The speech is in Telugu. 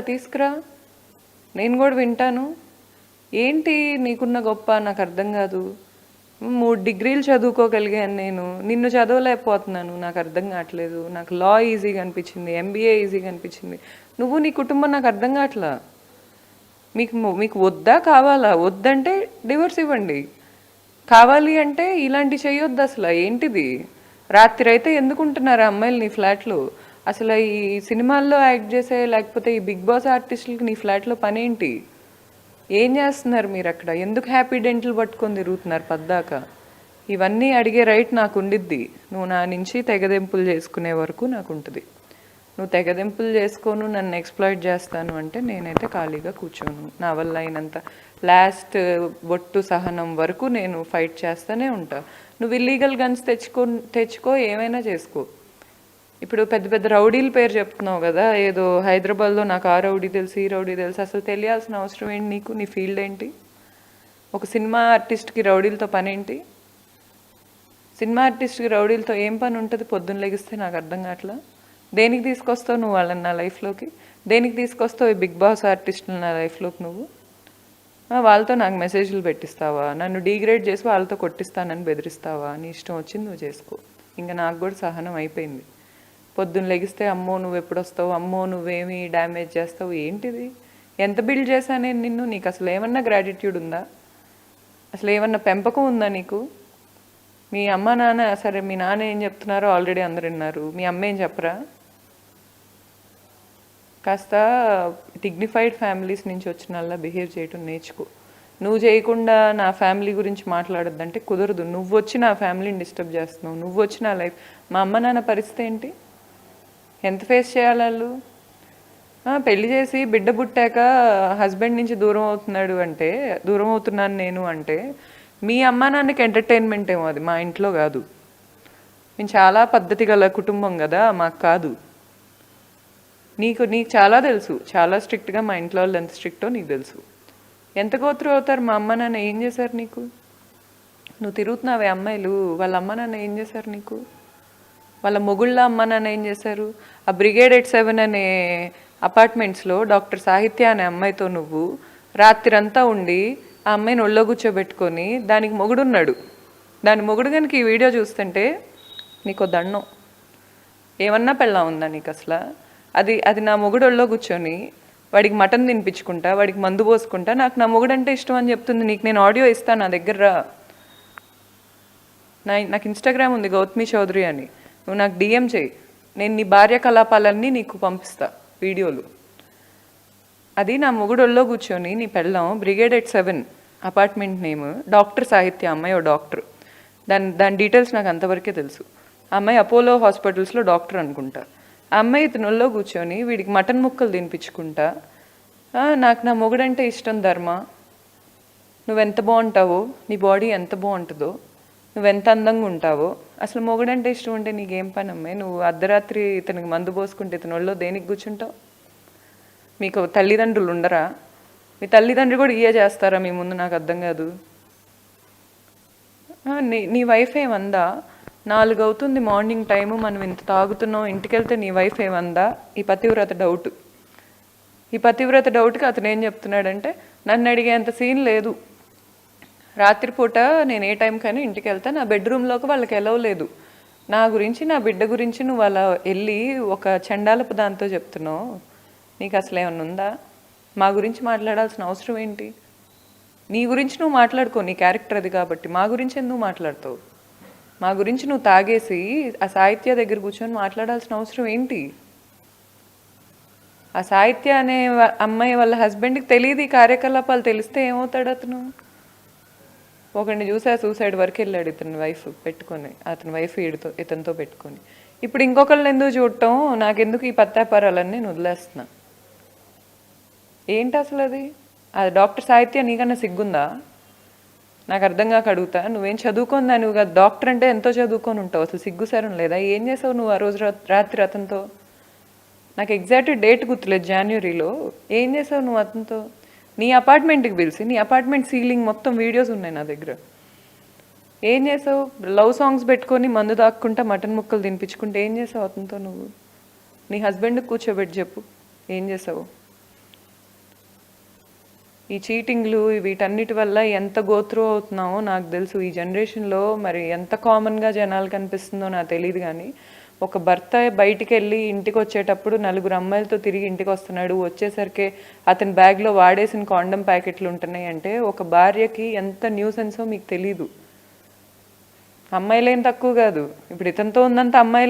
తీసుకురా. నేను కూడా వింటాను. ఏంటి నీకున్న గొప్ప? నాకు అర్థం కాదు. మూడు డిగ్రీలు చదువుకోగలిగాను నేను. నిన్ను చదవలేకపోతున్నాను. నాకు అర్థం కావట్లేదు. నాకు లా ఈజీగా అనిపించింది. ఎంబీఏ ఈజీగా అనిపించింది. నువ్వు నీ కుటుంబం నాకు అర్థం కావట్లా? మీకు మీకు వద్దా కావాలా? వద్దంటే డివోర్స్ ఇవ్వండి. కావాలి అంటే ఇలాంటి చేయొద్దు అసలు. ఏంటిది? రాత్రి అయితే ఎందుకుంటున్నారు అమ్మాయిలు నీ ఫ్లాట్లో? అసలు ఈ సినిమాల్లో యాక్ట్ చేసే లేకపోతే ఈ బిగ్ బాస్ ఆర్టిస్టులకి నీ ఫ్లాట్లో పని ఏంటి ఏం చేస్తున్నారు మీరు అక్కడ? ఎందుకు హ్యాపీ డెంటల్ పట్టుకొని తిరుగుతున్నారు పద్దాక? ఇవన్నీ అడిగే రైట్ నాకు ఉండిద్ది. నువ్వు నా నుంచి తెగదెంపులు చేసుకునే వరకు నాకు ఉంటుంది. నువ్వు తెగదెంపులు చేసుకోను నన్ను ఎక్స్ప్లాయిట్ చేస్తాను అంటే నేనైతే ఖాళీగా కూర్చోను. నా వల్ల అయినంత లాస్ట్ బొట్టు సహనం వరకు నేను ఫైట్ చేస్తూనే ఉంటా. నువ్వు ఇల్లీగల్ గన్స్ తెచ్చుకో తెచ్చుకో ఏమైనా చేసుకో. ఇప్పుడు పెద్ద పెద్ద రౌడీల పేరు చెప్తున్నావు కదా ఏదో హైదరాబాద్లో నాకు ఆ రౌడీ తెలుసు ఈ రౌడీ తెలుసు. అసలు తెలియాల్సిన అవసరం ఏంటి నీకు? నీ ఫీల్డ్ ఏంటి? ఒక సినిమా ఆర్టిస్ట్కి రౌడీలతో పని ఏంటి? సినిమా ఆర్టిస్ట్కి రౌడీలతో ఏం పని ఉంటుంది పొద్దున్న లెగిస్తే నాకు అర్థం కావట్లా? దేనికి తీసుకొస్తావు నువ్వు వాళ్ళని నా లైఫ్లోకి? దేనికి తీసుకొస్తావు ఈ బిగ్ బాస్ ఆర్టిస్టులు నా లైఫ్లోకి నువ్వు? వాళ్ళతో నాకు మెసేజ్లు పెట్టిస్తావా? నన్ను డీగ్రేడ్ చేసి వాళ్ళతో కొట్టిస్తానని బెదిరిస్తావా? నీ ఇష్టం వచ్చింది నువ్వు చేసుకో. ఇంకా నాకు కూడా సహనం అయిపోయింది. పొద్దున్న లెగిస్తే అమ్మో నువ్వు ఎప్పుడు వస్తావు అమ్మో నువ్వేమి డ్యామేజ్ చేస్తావు? ఏంటిది? ఎంత బిల్డ్ చేశానే నిన్ను? నీకు అసలు ఏమన్నా గ్రాటిట్యూడ్ ఉందా? అసలు ఏమన్నా పెంపకం ఉందా నీకు? మీ అమ్మ నాన్న సరే మీ నాన్న ఏం చెప్తున్నారో ఆల్రెడీ అందరు విన్నారు. మీ అమ్మ ఏం చెప్పరా? కాస్త డిగ్నిఫైడ్ ఫ్యామిలీస్ నుంచి వచ్చిన అలా బిహేవ్ చేయటం నేర్చుకో. నువ్వు చేయకుండా నా ఫ్యామిలీ గురించి మాట్లాడొద్దంటే కుదరదు. నువ్వు వచ్చి నా ఫ్యామిలీని డిస్టర్బ్ చేస్తున్నావు. నువ్వు వచ్చి నా లైఫ్ మా అమ్మ నాన్న పరిస్థితి ఏంటి? ఎంత ఫేస్ చేయాలి వాళ్ళు? పెళ్ళి చేసి బిడ్డ పుట్టాక హస్బెండ్ నుంచి దూరం అవుతున్నాడు అంటే దూరం అవుతున్నాను నేను అంటే మీ అమ్మ నాన్నకి ఎంటర్టైన్మెంట్ ఏమో అది మా ఇంట్లో కాదు. మేము చాలా పద్ధతి గల కుటుంబం కదా మాకు కాదు. నీకు నీకు చాలా తెలుసు చాలా స్ట్రిక్ట్గా మా ఇంట్లో వాళ్ళు ఎంత స్ట్రిక్టో నీకు తెలుసు. ఎంత గోత్రు అవుతారు మా అమ్మ నాన్న ఏం చేశారు నీకు? నువ్వు తిరుగుతున్నావే అమ్మాయిలు వాళ్ళ అమ్మ నాన్న ఏం చేశారు నీకు? వాళ్ళ మొగుళ్ళ అమ్మ నాన్న ఏం చేశారు? ఆ బ్రిగేడ్ ఎయిట్ సెవెన్ అనే అపార్ట్మెంట్స్లో డాక్టర్ సాహిత్య అనే అమ్మాయితో నువ్వు రాత్రిరంతా ఉండి ఆ అమ్మాయిని ఒళ్ళో కూర్చోబెట్టుకొని దానికి మొగుడున్నాడు. దాని మొగుడు కనుక ఈ వీడియో చూస్తుంటే నీకు దండం. ఏమన్నా పెళ్ళా ఉందా నీకు అసలు? అది అది నా మొగుడు ఒళ్ళో కూర్చొని వాడికి మటన్ తినిపించుకుంటా వాడికి మందు పోసుకుంటా నాకు నా మొగుడు అంటే ఇష్టం అని చెప్తుంది. నీకు నేను ఆడియో ఇస్తాను నా దగ్గర నా నాకు ఇన్స్టాగ్రామ్ ఉంది గౌతమి చౌదరి అని. నువ్వు నాకు డిఎం చేయి. నేను నీ భార్య కలాపాలన్నీ నీకు పంపిస్తా వీడియోలు. అది నా మొగుడొల్లో కూర్చొని నీ పెళ్ళం Brigade at seven apartment name doctor Sahitya అమ్మాయి ఓ డాక్టర్ దాని దాని డీటెయిల్స్ నాకు అంతవరకే తెలుసు. ఆ అమ్మాయి అపోలో హాస్పిటల్స్లో డాక్టర్ అనుకుంటా. ఆ అమ్మాయి ఇతనుల్లో కూర్చొని వీడికి మటన్ ముక్కలు తినిపించుకుంటా. నాకు నా మొగుడంటే ఇష్టం ధర్మ. నువ్వెంత బాగుంటావో నీ బాడీ ఎంత బాగుంటుందో నువ్వెంత అందంగా ఉంటావో. అసలు మొగుడంటే ఇష్టం ఉంటే నీకేం పని అమ్మాయి నువ్వు అర్ధరాత్రి ఇతనికి మందు పోసుకుంటే ఇతని ఒళ్ళో దేనికి కూర్చుంటావు? మీకు తల్లిదండ్రులు ఉండరా? మీ తల్లిదండ్రులు కూడా ఇయే చేస్తారా? మీ ముందు నాకు అర్థం కాదు. నీ నీ వైఫ్ ఏమందా నాలుగు అవుతుంది మార్నింగ్ టైము మనం ఇంత తాగుతున్నాం ఇంటికి వెళ్తే నీ వైఫ్ ఏమందా ఈ పతివ్రత డౌట్. ఈ పతివ్రత డౌట్కి అతను ఏం చెప్తున్నాడంటే నన్ను అడిగేంత సీన్ లేదు. రాత్రిపూట నేను ఏ టైంకైనా ఇంటికి వెళ్తా. నా బెడ్రూమ్లోకి వాళ్ళకి ఎలవ్ లేదు. నా గురించి నా బిడ్డ గురించి నువ్వు అలా వెళ్ళి ఒక చండాలపు దాంతో చెప్తున్నావు. నీకు అసలు ఏమన్నా ఉందా? మా గురించి మాట్లాడాల్సిన అవసరం ఏంటి? నీ గురించి నువ్వు మాట్లాడుకో నీ క్యారెక్టర్ అది కాబట్టి. మా గురించి ఎందుకు మాట్లాడతావు? మా గురించి నువ్వు తాగేసి ఆ సాహిత్య దగ్గర కూర్చొని మాట్లాడాల్సిన అవసరం ఏంటి? ఆ సాహిత్య అనే అమ్మాయి వాళ్ళ హస్బెండ్కి తెలియదు ఈ కార్యకలాపాలు తెలిస్తే ఏమవుతాడు అతను? ఒకరిని చూసి ఆ సూసైడ్ వరకు వెళ్ళాడు ఇతని వైఫ్ పెట్టుకొని అతని వైఫ్ ఈడితో ఇతనితో పెట్టుకొని. ఇప్పుడు ఇంకొకళ్ళని ఎందుకు చూడటం? నాకెందుకు ఈ పత్తాపారాలన్నీ నేను వదిలేస్తున్నా? ఏంటి అసలు అది? అది డాక్టర్ సాహిత్య నీకన్నా సిగ్గుందా? నాకు అర్థం కాక అడుగుతా. నువ్వేం చదువుకుందా నువ్వు కదా. డాక్టర్ అంటే ఎంతో చదువుకొని ఉంటావు. అసలు సిగ్గుసరం లేదా? ఏం చేసావు నువ్వు ఆ రోజు రాత్రి అతనితో? నాకు ఎగ్జాక్ట్ డేట్ గుర్తులేదు. జనవరిలో ఏం చేసావు నువ్వు అతనితో? నీ అపార్ట్మెంట్కి పిలిచి నీ అపార్ట్మెంట్ సీలింగ్ మొత్తం వీడియోస్ ఉన్నాయి నా దగ్గర. ఏం చేసావు? లవ్ సాంగ్స్ పెట్టుకొని మందు దాక్కుంటా మటన్ ముక్కలు తినిపించుకుంటే ఏం చేసావు అతనితో నువ్వు? నీ హస్బెండ్ కూర్చోబెట్టి చెప్పు ఏం చేసావు? ఈ చీటింగ్లు వీటన్నిటి వల్ల ఎంత గోత్రూ అవుతున్నామో నాకు తెలుసు. ఈ జనరేషన్లో మరి ఎంత కామన్గా జనాలు కనిపిస్తుందో నాకు తెలియదు కానీ ఒక భర్త బయటికి వెళ్ళి ఇంటికి వచ్చేటప్పుడు నలుగురు అమ్మాయిలతో తిరిగి ఇంటికి వస్తున్నాడు వచ్చేసరికి అతని బ్యాగ్లో వాడేసిన కాండం ప్యాకెట్లు ఉంటున్నాయి అంటే ఒక భార్యకి ఎంత న్యూసెన్సో మీకు తెలీదు. అమ్మాయిలేం తక్కువ కాదు. ఇప్పుడు ఇతనితో ఉన్నంత అమ్మాయిలు